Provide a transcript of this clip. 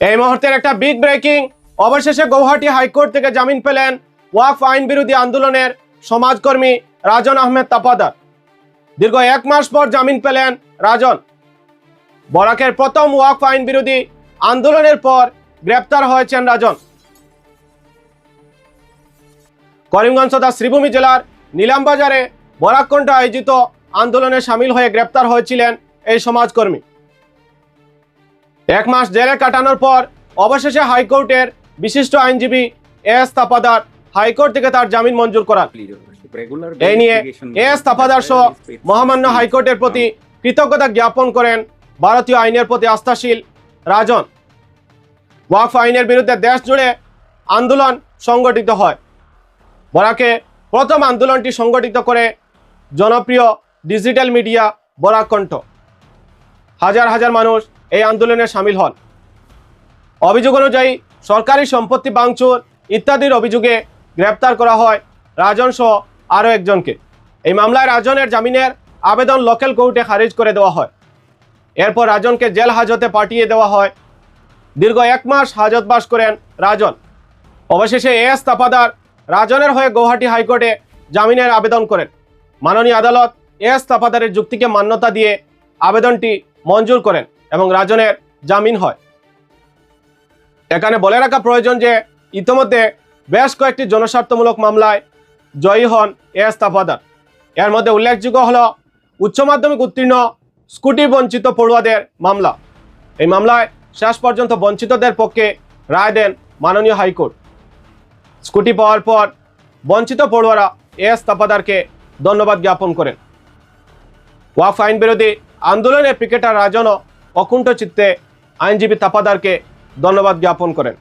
এই মুহূর্তের একটা বিগ ব্রেকিং অবশেষে গৌহাটি হাইকোর্ট থেকে জামিন পেলেন ওয়াকফ আইন বিরোধী আন্দোলনের সমাজকর্মী রাজন আহমেদ তাপাদার। দীর্ঘ এক মাস পর জামিন পেলেন রাজন। বরাকের প্রথম ওয়াকফ আইন বিরোধী আন্দোলনের পর গ্রেপ্তার হয়েছেন রাজন। করিমগঞ্জ তথা শ্রীভূমি জেলার নীলামবাজারে বরাকণ্ঠ আয়োজিত আন্দোলনে সামিল হয়ে গ্রেপ্তার হয়েছিলেন এই সমাজকর্মী। এক মাস জেলে কাটানোর পর অবশেষে হাইকোর্টের বিশিষ্ট আইনজীবী এস তাপাদার হাইকোর্ট থেকে তার জামিন মঞ্জুর করা। এই নিয়ে এস তাপাদার সহ মহামান্য হাইকোর্টের প্রতি কৃতজ্ঞতা জ্ঞাপন করেন ভারতীয় আইনের প্রতি আস্থাশীল রাজন। ওয়াকফ আইনের বিরুদ্ধে দেশ জুড়ে আন্দোলন সংগঠিত হয়। বরাকে প্রথম আন্দোলনটি সংগঠিত করে জনপ্রিয় ডিজিটাল মিডিয়া বরাক কণ্ঠ। হাজার হাজার মানুষ এই আন্দোলনে সামিল হন। অভিযোগ অনুযায়ী সরকারি সম্পত্তি ভাঙচুর ইত্যাদির অভিযোগে গ্রেপ্তার করা হয় রাজন সহ আরও একজনকে। এই মামলায় রাজনের জামিনের আবেদন লোকাল কোর্টে খারিজ করে দেওয়া হয়। এরপর রাজনকে জেল হাজতে পাঠিয়ে দেওয়া হয়। দীর্ঘ এক মাস হাজতবাস করেন রাজন। অবশেষে এস তাপাদার রাজনের হয়ে গৌহাটি হাইকোর্টে জামিনের আবেদন করেন। মাননীয় আদালত এস তাপাদারের যুক্তিকে মান্যতা দিয়ে আবেদনটি মঞ্জুর করেন এবং রাজনের জামিন হয়। এখানে বলে রাখা প্রয়োজন যে, ইতোমধ্যে বেশ কয়েকটি জনস্বার্থমূলক মামলায় জয়ী হন এস তাপাদার এর মধ্যে উল্লেখযোগ্য হল, উচ্চ মাধ্যমিক উত্তীর্ণ স্কুটি বঞ্চিত পড়ুয়াদের মামলা। এই মামলায় শেষ পর্যন্ত বঞ্চিতদের পক্ষে রায় দেন মাননীয় হাইকোর্ট। স্কুটি পাওয়ার পর বঞ্চিত পড়ুয়ারা এস তাপাদারকে ধন্যবাদ জ্ঞাপন করেন। ওয়াফ আইন বিরোধী আন্দোলনের পিকেটার রাজনও অকুণ্ঠ চিত্তে আইনজীবী তাপাদারকে ধন্যবাদ জ্ঞাপন করেন।